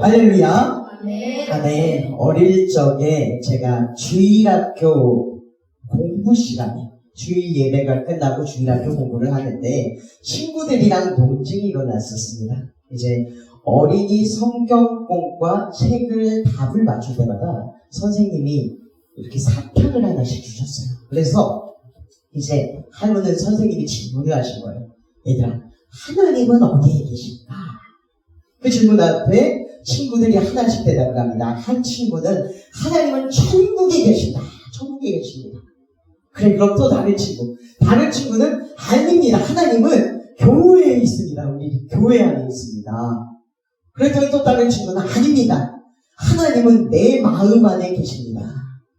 할렐루야. 네. 아, 네. 어릴 적에 제가 주일학교 공부 시간에 주일 예배가 끝나고 주일학교 공부를 하는데 친구들이랑 논쟁이 일어났었습니다. 이제 어린이 성경공과 책을 답을 맞출 때마다 선생님이 이렇게 사탕을 하나씩 주셨어요. 그래서 이제 할머니는 선생님이 질문을 하신 거예요. 얘들아, 하나님은 어디에 계실까? 그 질문 앞에 친구들이 하나씩 대답을 합니다. 한 친구는 하나님은 천국에 계신다. 천국에 계십니다. 그래, 그럼 또 다른 친구. 다른 친구는 아닙니다. 하나님은 교회에 있습니다. 우리 교회 안에 있습니다. 그랬더니 또 다른 친구는 아닙니다. 하나님은 내 마음 안에 계십니다.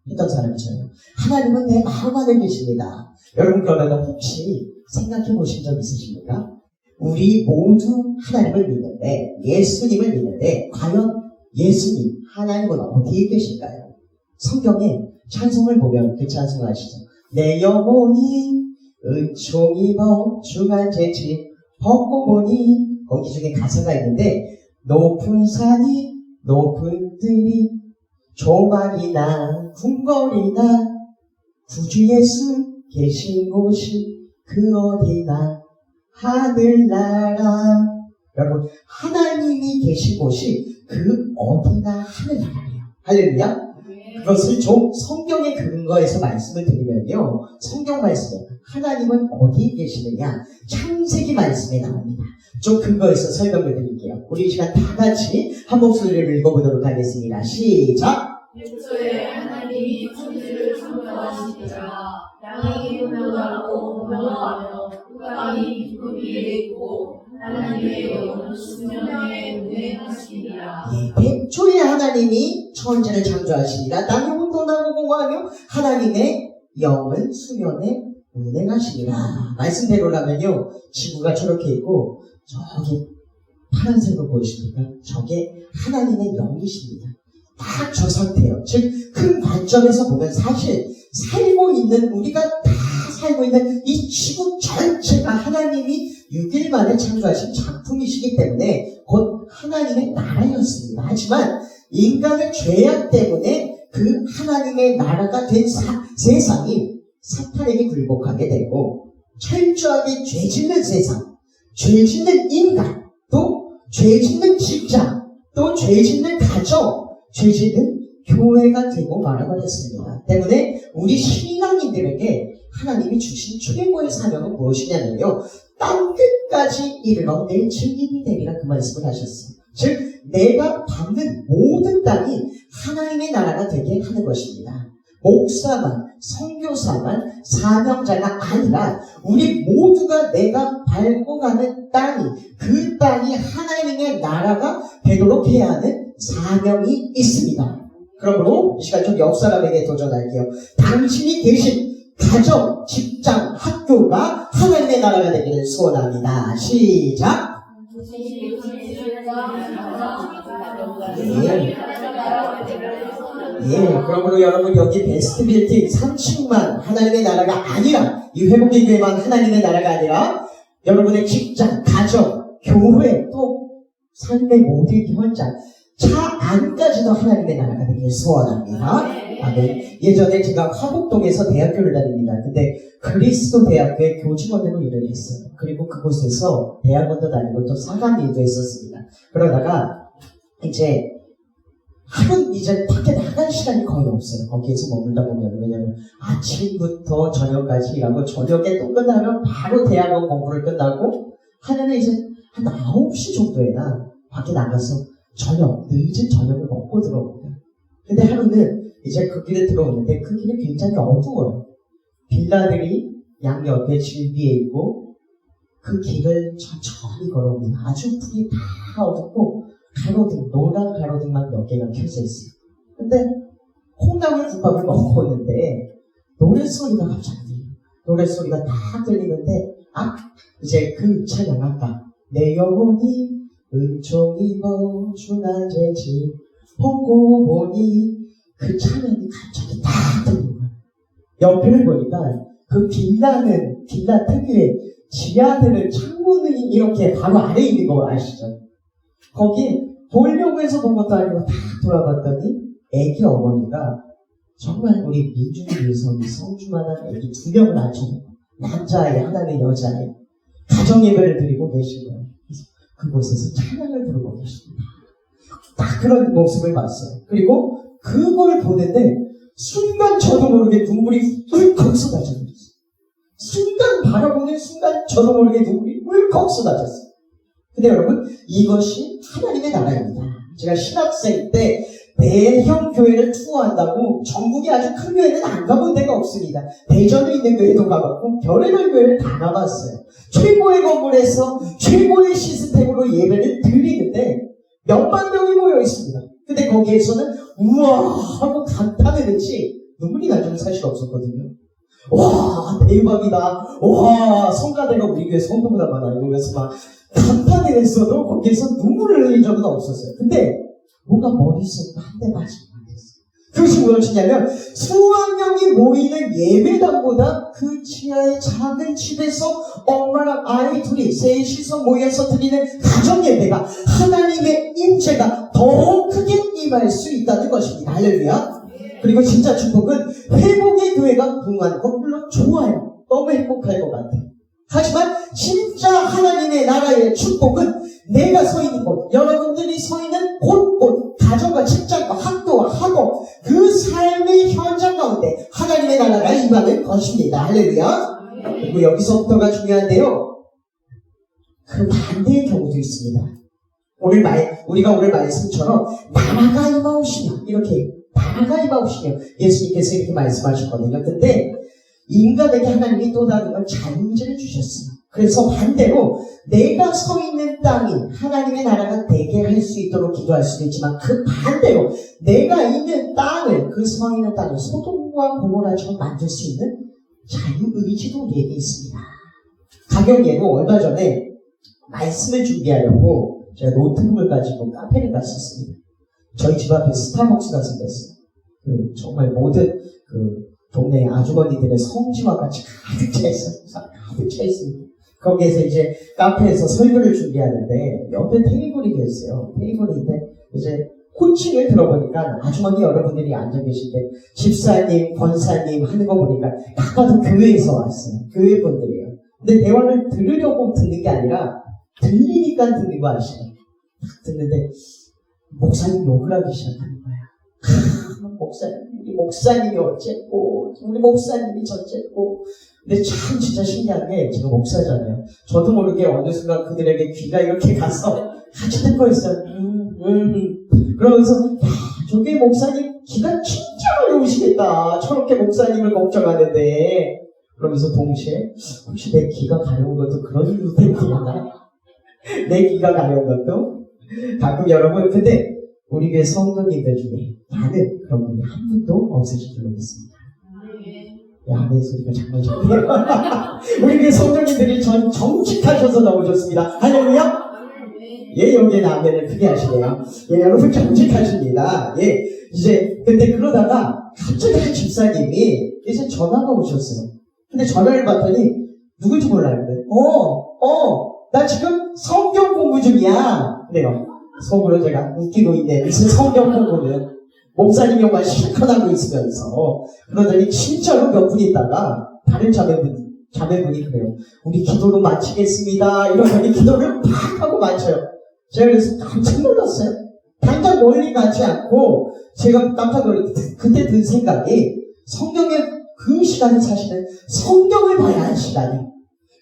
했던 저예요. 하나님은 내 마음 안에 계십니다. 여러분 그러면 혹시 생각해 보신 적 있으십니까? 우리 모두 하나님을 믿는데 예수님을 믿는데 과연 예수님 하나님은 어디에 계실까요? 성경에 찬송을 보면 그 찬송 아시죠? 내 영혼이 은총이 버 중한 재치 벗고 보니 거기 중에 가사가 있는데 높은 산이 높은 들이 조막이나 궁궐이나 구주 예수 계신 곳이 그 어디나 하늘나라. 여러분 하나님이 계신 곳이 그 어디나 하늘나라예요. 할렐루야. 그것을 좀 성경의 근거에서 말씀을 드리면요. 성경 말씀에 하나님은 어디에 계시느냐? 창세기 말씀에 나옵니다. 좀 근거에서 설명을 드릴게요. 우리 이 시간 다 같이 한 목소리를 읽어보도록 하겠습니다. 시작! 애초에 하나님이 천지를 창조하시니라. 양이 분명하고 분명하며 국감이 깊은 위에 있고 하나님의 영은 수명에 운행하시니라 예, 백초에 하나님이 천지를 창조하시니라 땅이 혼돈하고 공허하며 하나님의 영은 수면에 운행하시니라 말씀대로라면요 지구가 저렇게 있고 저기 파란색으로 보이십니까? 저게 하나님의 영이십니다. 딱 저 상태예요. 즉 큰 관점에서 보면 사실 살고 있는 우리가 다 살고 있는 이 지구 전체가 하나님이 6일 만에 창조하신 작품이시기 때문에 곧 하나님의 나라였습니다. 하지만 인간의 죄악 때문에 그 하나님의 나라가 된 사- 세상이 사탄에게 굴복하게 되고 철저하게 죄 짓는 세상, 죄 짓는 인간, 또 죄 짓는 직장, 또 죄 짓는 가정, 죄 짓는 교회가 되고 말아버렸습니다. 때문에 우리 신앙인들에게 하나님이 주신 최고의 사명은 무엇이냐면요. 땅 끝까지 이르러 내 증인이 되리라 그 말씀을 하셨어요. 즉 내가 밟는 모든 땅이 하나님의 나라가 되게 하는 것입니다. 목사만, 선교사만, 사명자가 아니라 우리 모두가 내가 밟고 가는 땅이 그 땅이 하나님의 나라가 되도록 해야 하는 사명이 있습니다. 그러므로 이 시간 좀 옆사람에게 도전할게요. 당신이 계신 가정, 직장, 학교가 하나님의 나라가 되기를 소원합니다. 시작. 예, 그러므로 여러분 여기 베스트 빌딩 3층만 하나님의 나라가 아니라 이 회복의 교회만 하나님의 나라가 아니라 여러분의 직장, 가정, 교회 또 삶의 모든 현장 차 안까지도 하나님의 나라가 되기를 소원합니다. 아멘. 예전에 제가 화곡동에서 대학교를 다닙니다. 근데 그리스도 대학교의 교직원으로 일을 했어요. 그리고 그곳에서 대학원도 다니고 또 사관 일도 했었습니다. 그러다가 이제 하루 이제 밖에 나갈 시간이 거의 없어요. 거기에서 머물다 보면 왜냐면 아침부터 저녁까지 일하고 저녁에 또 끝나면 바로 대학원 공부를 끝나고 하루는 이제 한 9시 정도에나 밖에 나가서 저녁, 늦은 저녁을 먹고 들어옵니다. 근데 하루는 이제 그 길에 들어오는데 그 길이 굉장히 어두워요. 빌라들이 양옆에 질비에 있고 그 길을 천천히 걸어옵니다. 아주 불이 다 어둡고 가로등, 노란 가로등만 몇 개가 켜져 있어요. 근데 콩나물 국밥을 먹고 오는데 노랫소리가 갑자기 들려요. 노랫소리가 다 들리는데 아 이제 그 찬양 아까 내 영혼이 은총이 버주나 제지 보고 보니 그 찬양이 갑자기 다 들리는 거예요. 옆을 보니까 그 빌라는 빌라 특유의 지하들은 창문이 이렇게 바로 아래에 있는 거 아시죠? 거기에 보려고 해서 본 것도 아니고 다 돌아봤더니 애기 어머니가 정말 우리 민중교회에서 이 성주만한 애기 두 명을 낳죠. 남자아이 하나는 여자아이. 가정 예배를 드리고 계신 거예요. 그래서 그곳에서 찬양을 부르고 계십니다. 딱 그런 모습을 봤어요. 그리고 그걸 보는데 순간 저도 모르게 눈물이 울컥 쏟아졌어요. 순간 바라보는 순간 저도 모르게 눈물이 울컥 쏟아졌어요. 근데 여러분 이것이 하나님의 나라입니다. 제가 신학생 때 대형 교회를 투어한다고 전국에 아주 큰 교회는 안 가본 데가 없습니다. 대전에 있는 교회도 가봤고 별의별 교회를 다 가봤어요. 최고의 건물에서 최고의 시스템으로 예배를 드리는데 몇만 명이 모여 있습니다. 근데 거기에서는 우와 하고 감탄을 했지 눈물이 날 적은 사실 없었거든요. 와 대박이다. 와 성가대가 우리 교회 성도보다 많아 이러면서 막 감탄을 했어도 거기에서 눈물을 흘린 적은 없었어요. 근데 뭔가 머릿속에 한 대 맞은. 그것이 무엇이냐면 수만 명이 모이는 예배당보다 그 지하의 작은 집에서 엄마랑 아이 둘이 셋이서 모여서 드리는 가정 예배가 하나님의 임재가 더 크게 임할 수 있다는 것입니다. 할렐루야. 그리고 진짜 축복은 회복의 교회가 궁한 것 물론 좋아요. 너무 행복할 것 같아요. 하지만 진짜 하나님의 나라의 축복은 내가 서 있는 곳, 여러분들이 서 있는 곳곳, 가정과 직장과 학교와 학업, 그 삶의 현장 가운데 하나님의 나라가 임하는 것입니다. 할렐루야. 그리고 여기서부터가 중요한데요. 그 반대의 경우도 있습니다. 오늘 말, 우리가 오늘 말씀처럼 나라가 임하오시며, 이렇게, 나라가 임하오시며, 예수님께서 이렇게 말씀하셨거든요. 근데, 인간에게 하나님이 또 다른 걸 잔재를 주셨어요. 그래서 반대로, 내가 서 있는 땅이 하나님의 나라가 되게 할 수 있도록 기도할 수도 있지만, 그 반대로, 내가 있는 땅을, 그 서 있는 땅을 소돔과 고모라처럼 만들 수 있는 자유의지도 우리에게 있습니다. 가격 예로 얼마 전에 말씀을 준비하려고 제가 노트북을 가지고 카페를 갔었습니다. 저희 집 앞에 스타벅스가 생겼어요. 그 정말 모든 그 동네 아주머니들의 성지와 같이 가득 차 있어요. 가득 차 있습니다. 거기에서 이제 카페에서 설교를 준비하는데 옆에 테이블이 계세요. 테이블인데 이제 호칭을 들어보니까 아주머니 여러분들이 앉아 계신데 집사님, 권사님 하는 거 보니까 아까도 교회에서 왔어요. 교회 분들이에요. 근데 대화를 들으려고 듣는 게 아니라 들리니까 듣는 거 아시죠? 딱 듣는데 목사님 욕을 하기 시작하는 거야. 아, 목사님, 우리 목사님이 어쨌고 우리 목사님이 저쨌고 근데 참 진짜 신기한 게 제가 목사잖아요. 저도 모르게 어느 순간 그들에게 귀가 이렇게 가서 듣고 있어요. 음, 음. 그러면서 야, 저게 목사님 귀가 진짜 어려우시겠다. 저렇게 목사님을 걱정하는데 그러면서 동시에 혹시 내 귀가 가려운 것도 그런 이유 때문이나 내 귀가 가려운 것도 가끔 여러분 근데 우리 교회 성도님들 중에 나는 그런 분이 한 분도 없으신 줄 믿습니다. 야, 내 소리가 정말 좋네요. 우리 교회 성도님들이 전 정직하셔서 너무 좋습니다. 할렐루야! 예, 여기에 남매를 크게 하시네요. 예, 여러분 정직하십니다. 예, 이제, 근데 그러다가 갑자기 한 집사님이 이제 전화가 오셨어요. 근데 전화를 받더니 누군지 몰라요. 어, 어, 나 지금 성경 공부 중이야. 그래요. 속으로 제가 웃기고 있네. 무슨 성경 공부는. 목사님 영화 실컷 하고 있으면서. 그러더니 진짜로 몇 분 있다가 다른 자매분, 자매분이 그래요. 우리 기도로 마치겠습니다. 이러더니 기도를 팍 하고 마쳐요. 제가 그래서 깜짝 놀랐어요. 당장 멀리 가지 않고 제가 깜짝 놀랐 그때 든 생각이 성경의 그 시간이 사실은 성경을 봐야 할 시간이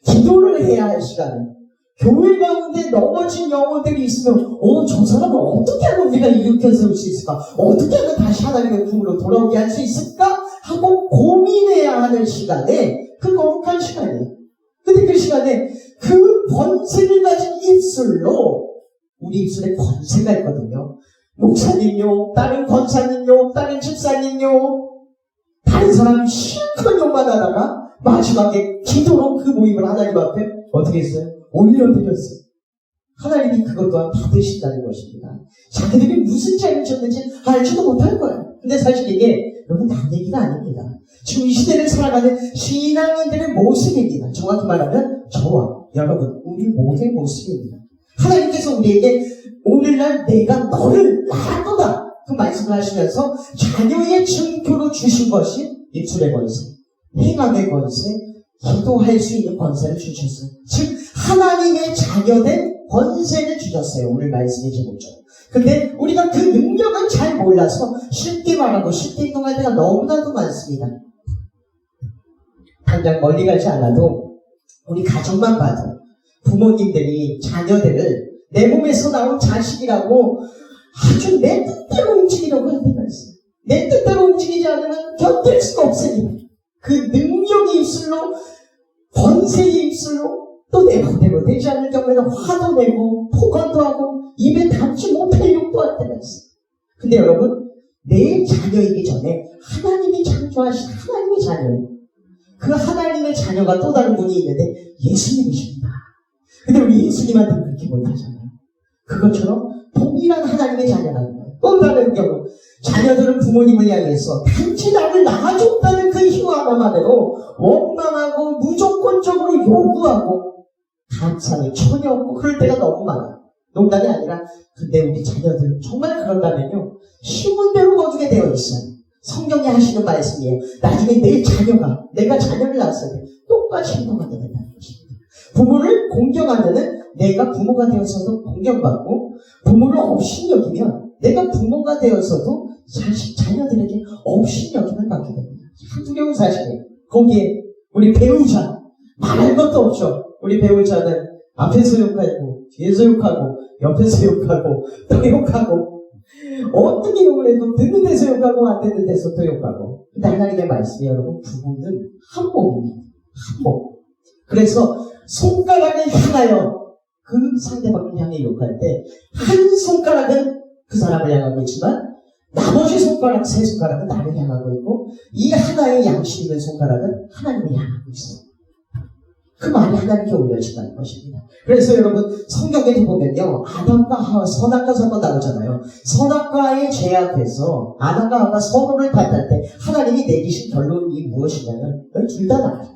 기도를 해야 할 시간이 교회 가운데 넘어진 영혼들이 있으면 어, 저 사람을 어떻게 하면 우리가 일으켜 세울 수 있을까? 어떻게 하면 다시 하나님의 품으로 돌아오게 할 수 있을까? 하고 고민해야 하는 시간에 그 거룩한 시간이에요. 근데 그 시간에 그 권세를 가진 입술로 우리 입술에 권세가 있거든요. 목사님요, 다른 권사님요, 다른 집사님요, 다른 사람 실컷 욕만 하다가 마지막에 기도로 그 모임을 하나님 앞에 어떻게 했어요? 올려드렸어요. 하나님이 그것 또한 받으신다는 것입니다. 자기들이 무슨 죄를 졌는지 알지도 못할 거예요. 근데 사실 이게 여러분 남 얘기가 아닙니다. 지금 이 시대를 살아가는 신앙인들의 모습입니다. 정확히 말하면 저와 여러분 우리 모두의 모습입니다. 하나님께서 우리에게 오늘날 내가 너를 낳았도다. 그 말씀을 하시면서 자녀의 증표로 주신 것이 입술의 권세, 행함의 권세, 기도할 수 있는 권세를 주셨어요. 즉 하나님의 자녀된 권세를 주셨어요. 오늘 말씀의 제목처럼. 근데 우리가 그 능력을 잘 몰라서 쉽게 말하고 쉽게 행동할 때가 너무나도 많습니다. 당장 멀리 가지 않아도 우리 가정만 봐도 부모님들이 자녀들을 내 몸에서 나온 자식이라고 아주 내 뜻대로 움직이려고 할 때가 있어요. 내 뜻대로 움직이지 않으면 견딜 수가 없으니 그 능력의 입술로 권세의 입술로 또 내 맘대로 되지 않을 경우에는 화도 내고 포관도 하고 입에 담지 못할 욕도 할 때가 있어요. 근데 여러분 내 자녀이기 전에 하나님이 창조하신 하나님의 자녀예요. 그 하나님의 자녀가 또 다른 분이 있는데 예수님이십니다. 근데 우리 예수님한테 그렇게 못하잖아요. 그것처럼 동일한 하나님의 거예요. 또 다른 경우 자녀들은 부모님을 향해서 단지 나를 낳아줬다는 그 이유 하나만으로 원망하고 무조건적으로 요구하고 감상이 전혀 없고 그럴 때가 너무 많아. 농담이 아니라 근데 우리 자녀들 정말 그런다면요 쉬운 대로 거두게 되어 있어요. 성경이 하시는 말씀이에요. 나중에 내 자녀가 내가 자녀를 낳았을 때 똑같이 행동하게 된다는 것입니다. 부모를 공경하면은 내가 부모가 되어서도 공경받고 부모를 없인 여기면 내가 부모가 되어서도 자식 자녀들에게 없인 여김을 받게 됩니다. 참 두려운 사실이에요. 거기에 우리 배우자 말할 것도 없죠. 우리 배우자는 앞에서 욕하고 뒤에서 욕하고 옆에서 욕하고 또 욕하고 어떻게 욕을 해도 듣는 데서 욕하고 안 듣는 데서 또 욕하고 하나님의 말씀이 여러분 부부는 한 몸입니다. 한 몸. 그래서 손가락을 향하여 그 상대방을 향해 욕할 때 한 손가락은 그 사람을 향하고 있지만 나머지 손가락 세 손가락은 나를 향하고 있고 이 하나의 양심 있는 손가락은 하나님을 향하고 있어요. 그 말이 하나님께 올려진다는 것입니다. 그래서 여러분 성경에 보면요 아담과 하와 선악과 사건 나오잖아요. 선악과의 제약에서 아담과 하와가 서로를 받을 때 하나님이 내리신 결론이 무엇이냐면 둘 다 나가.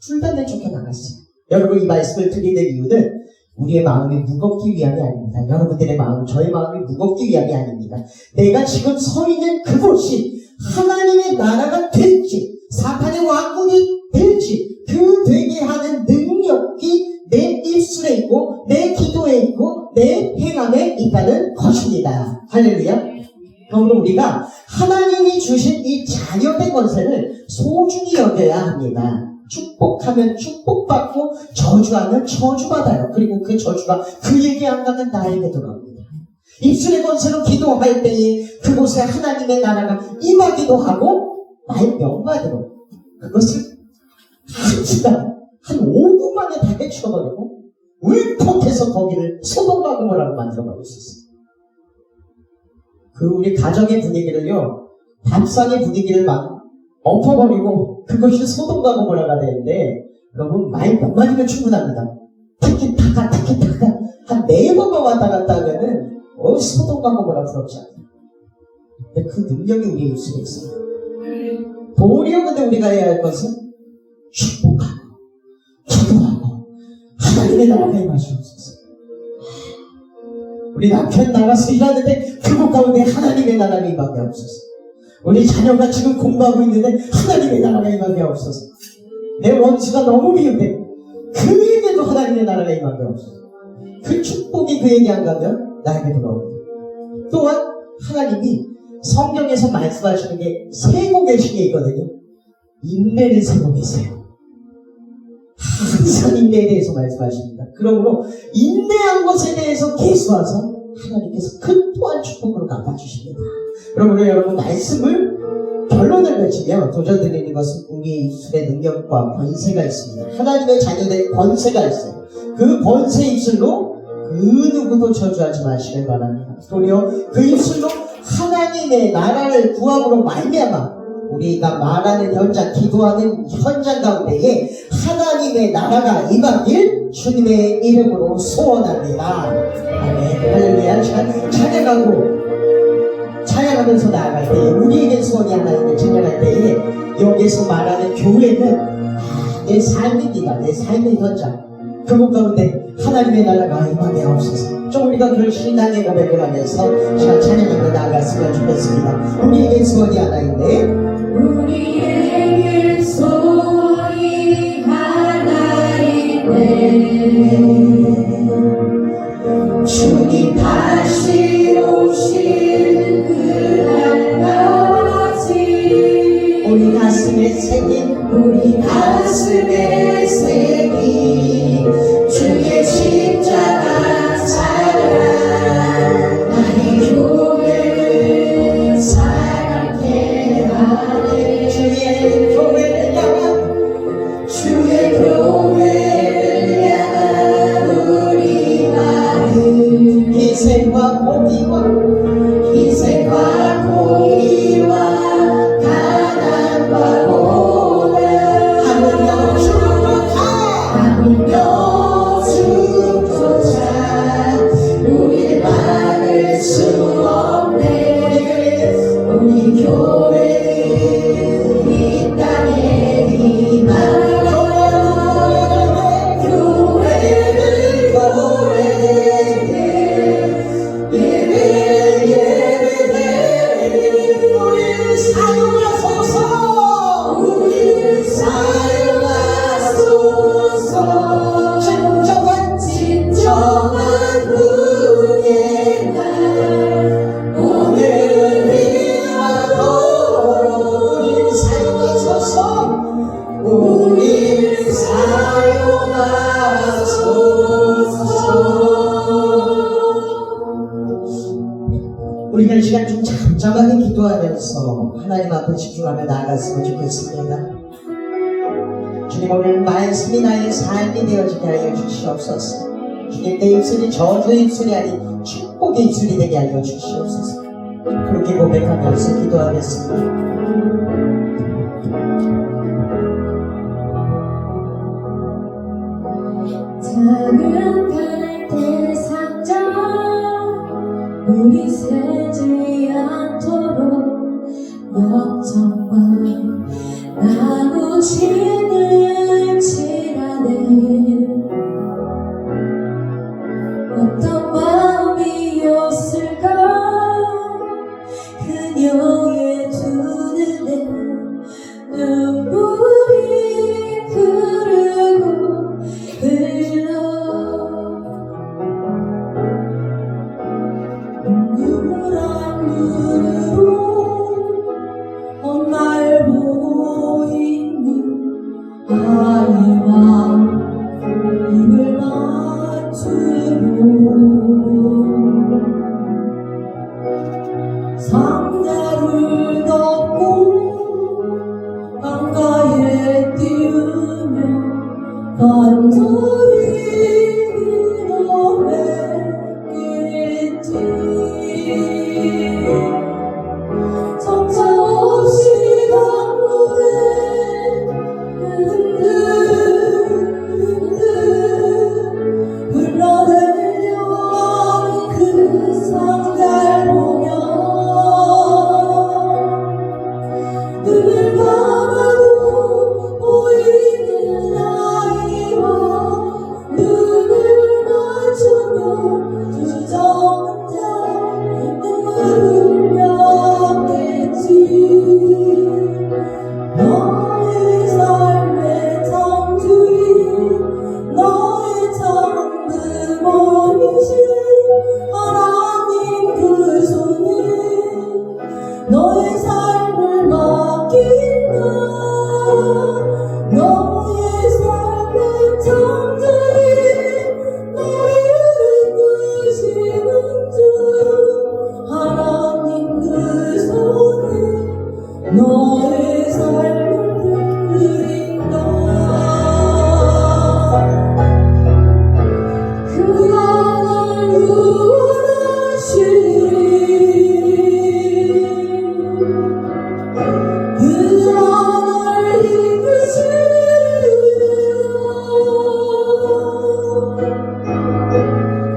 둘다 내쫓겨 나갔어요. 여러분 이 말씀을 드리는 이유는 우리의 마음이 무겁기 위함이 아닙니다. 여러분들의 마음, 저의 마음이 무겁기 위함이 아닙니다. 내가 지금 서 있는 그곳이 하나님의 나라가 될지, 사탄의 왕국이 될지, 그 되게 하는 능력이 내 입술에 있고, 내 기도에 있고, 내 행함에 있다는 것입니다. 할렐루야. 그러므로 우리가 하나님이 주신 이 자녀의 권세를 소중히 여겨야 합니다. 축복하면 축복받고 저주하면 저주받아요. 그리고 그 저주가 그에게 안 가면 나에게 돌아옵니다. 입술의 권세로 기도할 때에 그곳에 하나님의 나라가 임하기도 하고 말 명마대로 그것을 한 시간, 한 5분 만에 다 해치워버리고 울컥해서 거기를 고모라고 만들어버릴 수 있어요. 그 우리 가정의 분위기를요, 밥상의 분위기를 막 엎어버리고 그것이 소돔과 고모라가 되는데 여러분 말 몇 마디면 충분합니다. 티키타카 티키타카 한 네 번만 왔다 갔다 하면은 어 소돔과 고모라 부럽지 않아요. 근데 그 능력이 우리 입술에 있어요. 도리어 근데 우리가 해야 할 것은 축복하고 기도하고 하나님의 나라가 임하시옵소서. 우리 남편 나가서 일하는데 그곳 가운데 하나님의 나라가 임하게 하옵소서. 우리 자녀가 지금 공부하고 있는데 하나님의 나라가 임하게 하옵소서. 내 원수가 너무 미운데 그에게도 하나님의 나라가 임하게 하옵소서. 그 축복이 그에게 안 가면 나에게 돌아옵니다. 또한 하나님이 성경에서 말씀하시는 게 계신 게 있거든요. 인내를 세고 계세요. 항상 인내에 대해서 말씀하십니다. 그러므로 인내한 것에 대해서 계수와서 하나님께서 그 또한 축복으로 갚아주십니다. 그러므로 여러분 말씀을 결론을 맺으면 도전드리는 것은 우리의 입술의 능력과 권세가 있습니다. 하나님의 자녀된 권세가 있어요. 그 권세 입술로 그 누구도 저주하지 마시길 바랍니다. 도리어 그 입술로 하나님의 나라를 구함으로 말미암아 우리가 말하는 현장, 기도하는 현장 가운데에 하나님의 나라가 임하길 주님의 이름으로 소원합니다. 아멘. 할렐루야. 찬양하고 찬양하면서 나아갈 때 우리에게 소원이 하나 있는 찬양할 때에 여기서 말하는 교회는 내 삶입니다. 내 삶의 현장. 그곳 가운데 하나님의 나라가 임하게 하옵소서. 좀 우리가 그런 신앙의 고백을 하면서 찬양하며 나아갔으면 좋겠습니다. 우리에게 소원이 하나 있네. 나아갔으면 좋겠습니다. 주님 오늘 말씀이 나의 삶이 되어지게 하여 주시옵소서. 주님 내 입술이 저주의 입술이 아닌 축복의 입술이 되게 하여 주시옵소서. 그렇게 고백하면서 기도하겠습니다.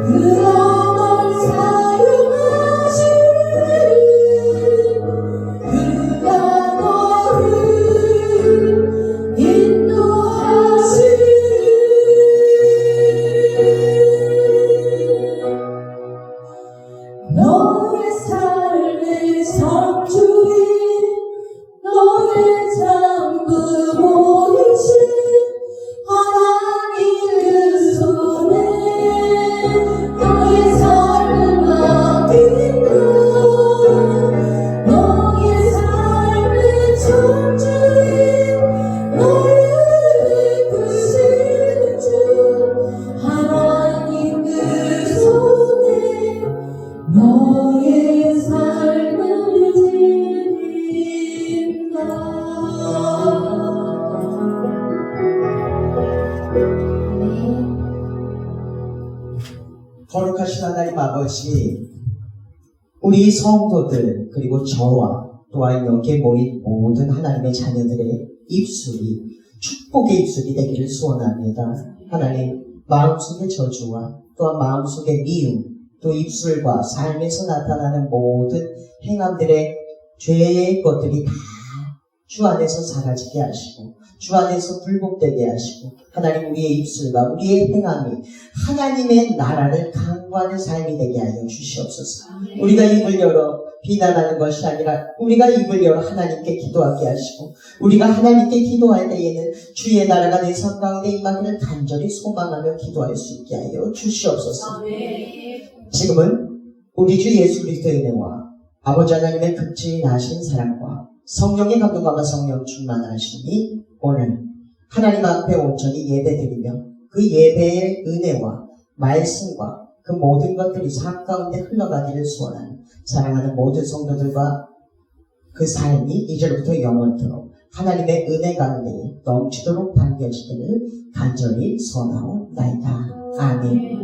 Ooh. 우리 성도들 그리고 저와 또한 여기에 모인 모든 하나님의 자녀들의 입술이 축복의 입술이 되기를 소원합니다. 하나님 마음속의 저주와 또한 마음속의 미움 또 입술과 삶에서 나타나는 모든 행함들의 죄의 것들이 다 주 안에서 사라지게 하시고 주 안에서 불복되게 하시고 하나님 우리의 입술과 우리의 행함이 하나님의 나라를 강구하는 삶이 되게 하여 주시옵소서. 우리가 입을 열어 비난하는 것이 아니라 우리가 입을 열어 하나님께 기도하게 하시고 우리가 하나님께 기도할 때에는 주의 나라가 내삶 가운데 임하기를 간절히 소망하며 기도할 수 있게 하여 주시옵소서. 지금은 우리 주 예수 그리스도의 은혜와 아버지 하나님의 극진하신 사랑과 성령의 감동과 성령 충만하시니 오늘 하나님 앞에 온전히 예배드리며 그 예배의 은혜와 말씀과 그 모든 것들이 삶 가운데 흘러가기를 소원하는 사랑하는 모든 성도들과 그 삶이 이제부터 영원토록 하나님의 은혜 가운데 넘치도록 담겨지기를 간절히 소원하옵나이다. 아멘.